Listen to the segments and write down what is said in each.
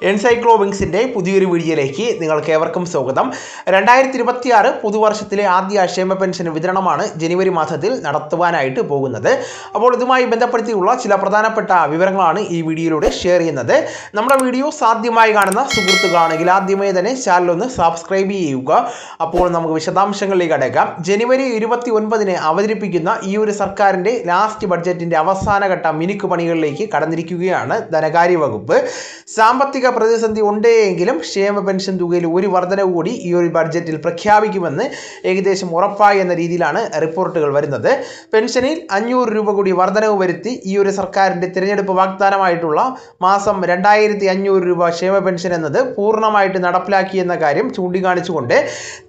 എൻസൈക്ലോബിങ്സിന്റെ പുതിയൊരു വീഡിയോയിലേക്ക് നിങ്ങൾക്ക് ഏവർക്കും സ്വാഗതം. രണ്ടായിരത്തി ഇരുപത്തിയാറ് പുതുവർഷത്തിലെ ആദ്യ ക്ഷേമ പെൻഷൻ വിതരണമാണ് ജനുവരി മാസത്തിൽ നടത്തുവാനായിട്ട് പോകുന്നത്. അപ്പോൾ ഇതുമായി ബന്ധപ്പെടുത്തിയുള്ള ചില പ്രധാനപ്പെട്ട വിവരങ്ങളാണ് ഈ വീഡിയോയിലൂടെ ഷെയർ ചെയ്യുന്നത്. നമ്മുടെ വീഡിയോ സാധ്യമായി കാണുന്ന സുഹൃത്തുക്കളാണെങ്കിൽ ആദ്യമേ തന്നെ ചാനലൊന്ന് സബ്സ്ക്രൈബ് ചെയ്യുക. അപ്പോൾ നമുക്ക് വിശദാംശങ്ങളിലേക്ക് അടയ്ക്കാം ജനുവരി ഇരുപത്തി ഒൻപതിന് അവതരിപ്പിക്കുന്ന ഈ ഒരു സർക്കാരിന്റെ ലാസ്റ്റ് ബഡ്ജറ്റിന്റെ അവസാനഘട്ട മിനുക്ക് പണികളിലേക്ക് കടന്നിരിക്കുകയാണ് ധനകാര്യ വകുപ്പ്. സാമ്പത്തിക പ്രതിസന്ധി ഉണ്ടെങ്കിലും ക്ഷേമ പെൻഷൻ തുകയിൽ ഒരു വർധനവ് കൂടി ഈ ഒരു ബഡ്ജറ്റിൽ പ്രഖ്യാപിക്കുമെന്ന് ഏകദേശം ഉറപ്പായി എന്ന രീതിയിലാണ് റിപ്പോർട്ടുകൾ വരുന്നത്. പെൻഷനിൽ അഞ്ഞൂറ് രൂപ കൂടി വർധനവ് വരുത്തി ഈ ഒരു സർക്കാരിന്റെ തിരഞ്ഞെടുപ്പ് വാഗ്ദാനമായിട്ടുള്ള മാസം രണ്ടായിരത്തി അഞ്ഞൂറ് രൂപ ക്ഷേമ പെൻഷൻ എന്നത് പൂർണമായിട്ട് നടപ്പിലാക്കി എന്ന കാര്യം ചൂണ്ടിക്കാണിച്ചുകൊണ്ട്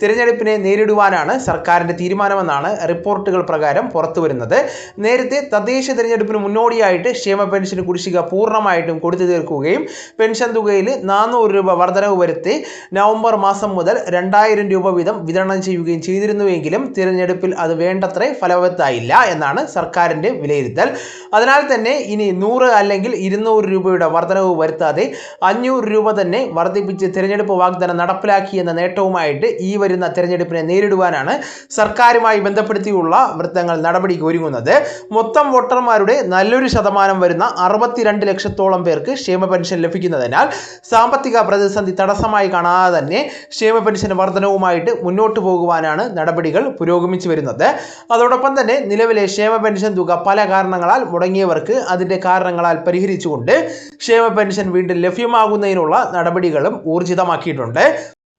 തിരഞ്ഞെടുപ്പിനെ നേരിടുവാനാണ് സർക്കാരിന്റെ തീരുമാനമെന്നാണ് റിപ്പോർട്ടുകൾ പ്രകാരം പുറത്തു വരുന്നത്. നേരത്തെ തദ്ദേശ തിരഞ്ഞെടുപ്പിന് മുന്നോടിയായിട്ട് ക്ഷേമ പെൻഷൻ കുടിശ്ശിക പൂർണമായിട്ടും കൊടുത്തു തീർക്കുകയും പെൻഷൻ തുകയിൽ നാനൂറ് രൂപ വർധനവ് വരുത്തി നവംബർ മാസം മുതൽ രണ്ടായിരം രൂപ വീതം വിതരണം ചെയ്യുകയും ചെയ്തിരുന്നുവെങ്കിലും തിരഞ്ഞെടുപ്പിൽ അത് വേണ്ടത്ര ഫലവത്തായില്ല എന്നാണ് സർക്കാരിന്റെ വിലയിരുത്തൽ. അതിനാൽ തന്നെ ഇനി നൂറ് അല്ലെങ്കിൽ ഇരുന്നൂറ് രൂപയുടെ വർധനവ് വരുത്താതെ അഞ്ഞൂറ് രൂപ തന്നെ വർദ്ധിപ്പിച്ച് തിരഞ്ഞെടുപ്പ് വാഗ്ദാനം നടപ്പിലാക്കി എന്ന നേട്ടവുമായിട്ട് ഈ വരുന്ന തിരഞ്ഞെടുപ്പിനെ നേരിടുവാനാണ് സർക്കാരുമായി ബന്ധപ്പെടുത്തിയുള്ള വൃത്തങ്ങൾ നടപടിക്ക് ഒരുങ്ങുന്നത്. മൊത്തം വോട്ടർമാരുടെ നല്ലൊരു ശതമാനം വരുന്ന അറുപത്തിരണ്ട് ലക്ഷത്തോളം പേർക്ക് ക്ഷേമ പെൻഷൻ ലഭിക്കുന്നതിനാൽ സാമ്പത്തിക പ്രതിസന്ധി തടസ്സമായി കാണാതെ തന്നെ ക്ഷേമ പെൻഷൻ വർധനവുമായിട്ട് മുന്നോട്ട് പോകുവാനാണ് നടപടികൾ പുരോഗമിച്ചു വരുന്നത്. അതോടൊപ്പം തന്നെ നിലവിലെ ക്ഷേമ പെൻഷൻ തുക പല കാരണങ്ങളാൽ മുടങ്ങിയവർക്ക് അതിന്റെ കാരണങ്ങളാൽ പരിഹരിച്ചുകൊണ്ട് ക്ഷേമ പെൻഷൻ വീണ്ടും ലഭ്യമാകുന്നതിനുള്ള നടപടികളും ഊർജിതമാക്കിയിട്ടുണ്ട്.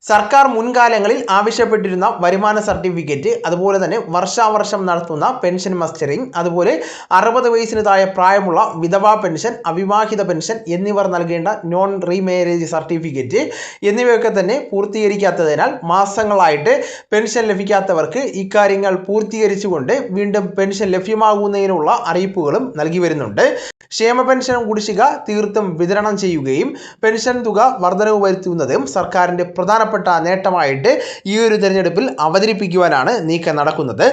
സർക്കാർ മുൻകാലങ്ങളിൽ ആവശ്യപ്പെട്ടിരുന്ന വരുമാന സർട്ടിഫിക്കറ്റ് അതുപോലെ തന്നെ വർഷാവർഷം നടത്തുന്ന പെൻഷൻ മസ്റ്ററിംഗ് അതുപോലെ അറുപത് വയസ്സിന് താഴെ പ്രായമുള്ള വിധവാ പെൻഷൻ അവിവാഹിത പെൻഷൻ എന്നിവർ നൽകേണ്ട നോൺ റീമാരേജ് സർട്ടിഫിക്കറ്റ് എന്നിവയൊക്കെ തന്നെ പൂർത്തീകരിക്കാത്തതിനാൽ മാസങ്ങളായിട്ട് പെൻഷൻ ലഭിക്കാത്തവർക്ക് ഇക്കാര്യങ്ങൾ പൂർത്തീകരിച്ചുകൊണ്ട് വീണ്ടും പെൻഷൻ ലഭ്യമാകുന്നതിനുള്ള അറിയിപ്പുകളും നൽകി വരുന്നുണ്ട്. ക്ഷേമ പെൻഷൻ കുടിശ്ശിക തീർത്തും വിതരണം ചെയ്യുകയും പെൻഷൻ തുക വർധനവ് വരുത്തുന്നതും സർക്കാരിന്റെ പ്രധാനപ്പെട്ട നേട്ടമായിട്ട് ഈ ഒരു തിരഞ്ഞെടുപ്പിൽ അവതരിപ്പിക്കുവാനാണ് നീക്കം നടക്കുന്നത്.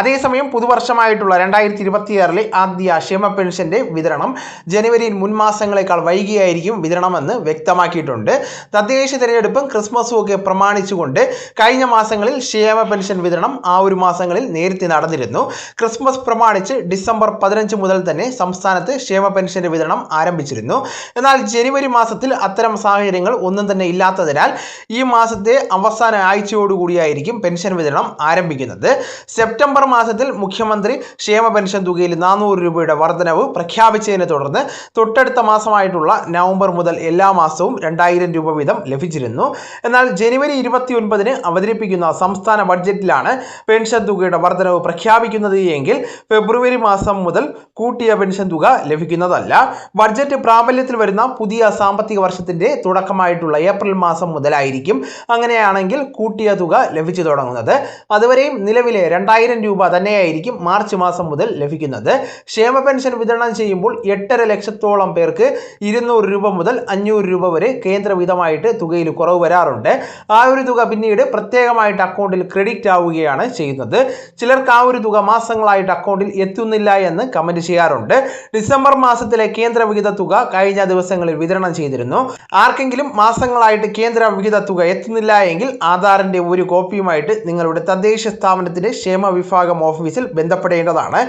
അതേസമയം പുതുവർഷമായിട്ടുള്ള രണ്ടായിരത്തി ഇരുപത്തിയാറിലെ ആദ്യ ക്ഷേമ പെൻഷന്റെ വിതരണം ജനുവരിയിൽ മുൻമാസങ്ങളെക്കാൾ വൈകിയായിരിക്കും വിതരണമെന്ന് വ്യക്തമാക്കിയിട്ടുണ്ട്. തദ്ദേശ തിരഞ്ഞെടുപ്പും ക്രിസ്മസും ഒക്കെ പ്രമാണിച്ചുകൊണ്ട് കഴിഞ്ഞ മാസങ്ങളിൽ ക്ഷേമ പെൻഷൻ വിതരണം ആ ഒരു മാസങ്ങളിൽ നേരത്തെ നടന്നിരുന്നു. ക്രിസ്മസ് പ്രമാണിച്ച് ഡിസംബർ പതിനഞ്ച് മുതൽ തന്നെ സംസ്ഥാനത്ത് ക്ഷേമ പെൻഷന്റെ വിതരണം ആരംഭിച്ചിരുന്നു. എന്നാൽ ജനുവരി മാസത്തിൽ അത്തരം സാഹചര്യങ്ങൾ ഒന്നും തന്നെ ഇല്ലാത്തതിനാൽ ഈ മാസത്തെ അവസാന ആഴ്ചയോടുകൂടിയായിരിക്കും പെൻഷൻ വിതരണം ആരംഭിക്കുന്നത്. സെപ്റ്റംബർ മാസത്തിൽ മുഖ്യമന്ത്രി ക്ഷേമ പെൻഷൻ തുകയിൽ നാനൂറ് രൂപയുടെ വർധനവ് പ്രഖ്യാപിച്ചതിനെ തുടർന്ന് തൊട്ടടുത്ത മാസമായിട്ടുള്ള നവംബർ മുതൽ എല്ലാ മാസവും രണ്ടായിരം രൂപ വീതം ലഭിച്ചിരുന്നു. എന്നാൽ ജനുവരി ഇരുപത്തി ഒൻപതിന് അവതരിപ്പിക്കുന്ന സംസ്ഥാന ബഡ്ജറ്റിലാണ് പെൻഷൻ തുകയുടെ വർധനവ് പ്രഖ്യാപിക്കുന്നത് എങ്കിൽ ഫെബ്രുവരി മാസം മുതൽ കൂട്ടിയ പെൻഷൻ തുക ലഭിക്കുന്നതല്ല. ബഡ്ജറ്റ് പ്രാബല്യത്തിൽ വരുന്ന പുതിയ സാമ്പത്തിക വർഷത്തിന്റെ തുടക്കമായിട്ടുള്ള ഏപ്രിൽ മാസം മുതലായിരിക്കും അങ്ങനെയാണെങ്കിൽ കൂട്ടിയ തുക ലഭിച്ചു തുടങ്ങുന്നത്. അതുവരെയും നിലവിലെ രണ്ടായിരം രൂപ തന്നെയായിരിക്കും മാർച്ച് മാസം മുതൽ ലഭിക്കുന്നത്. ക്ഷേമ പെൻഷൻ വിതരണം ചെയ്യുമ്പോൾ എട്ടര ലക്ഷത്തോളം പേർക്ക് ഇരുന്നൂറ് രൂപ മുതൽ അഞ്ഞൂറ് രൂപ വരെ കേന്ദ്രവിധമായിട്ട് തുകയിൽ കുറവ് വരാറുണ്ട്. ആ ഒരു തുക പിന്നീട് പ്രത്യേകമായിട്ട് അക്കൗണ്ടിൽ ക്രെഡിറ്റ് ആവുകയാണ് ചെയ്യുന്നത്. ചിലർക്ക് ആ ഒരു തുക മാസങ്ങളായിട്ട് അക്കൗണ്ടിൽ എത്തുന്നില്ല എന്ന് കമന്റ് ചെയ്യാറുണ്ട്. ഡിസംബർ മാസത്തിലെ കേന്ദ്ര വിഹിത തുക കഴിഞ്ഞ ദിവസങ്ങളിൽ വിതരണം ചെയ്തിരുന്നു. ആർക്കെങ്കിലും മാസങ്ങളായിട്ട് കേന്ദ്ര വിഹിത തുക എത്തുന്നില്ല എങ്കിൽ ആധാറിന്റെ ഒരു കോപ്പിയുമായിട്ട് നിങ്ങളുടെ തദ്ദേശ സ്ഥാപനത്തിന്റെ ക്ഷേമ വിഭാഗം ഓഫീസിൽ ബന്ധപ്പെടേണ്ടതാണ്.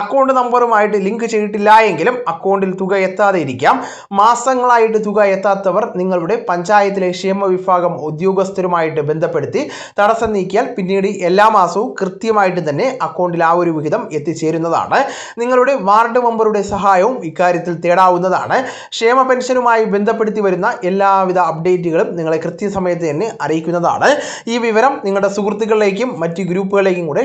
അക്കൗണ്ട് നമ്പറുമായിട്ട് ലിങ്ക് ചെയ്തിട്ടില്ല എങ്കിലും അക്കൗണ്ടിൽ തുക എത്താതെ ഇരിക്കാം. മാസങ്ങളായിട്ട് തുക എത്താത്തവർ നിങ്ങളുടെ പഞ്ചായത്തിലെ ക്ഷേമ വിഭാഗം ഉദ്യോഗസ്ഥരുമായിട്ട് ബന്ധപ്പെടുത്തി തടസ്സം നീക്കിയാൽ പിന്നീട് എല്ലാ മാസവും കൃത്യമായിട്ട് തന്നെ അക്കൗണ്ടിൽ ആ ഒരു വിഹിതം എത്തിച്ചേരുന്നതാണ്. നിങ്ങളുടെ വാർഡ് മെമ്പറുടെ സഹായവും ഇക്കാര്യത്തിൽ തേടാവുന്നതാണ്. ക്ഷേമ പെൻഷനുമായി ബന്ധപ്പെടുത്തി വരുന്ന എല്ലാവിധ അപ്ഡേറ്റുകളും നിങ്ങളെ കൃത്യസമയത്ത് തന്നെ അറിയിക്കുന്നതാണ്. ഈ വിവരം നിങ്ങളുടെ സുഹൃത്തുക്കളിലേക്കും മറ്റ് ഗ്രൂപ്പുകളിലേക്കും കൂടെ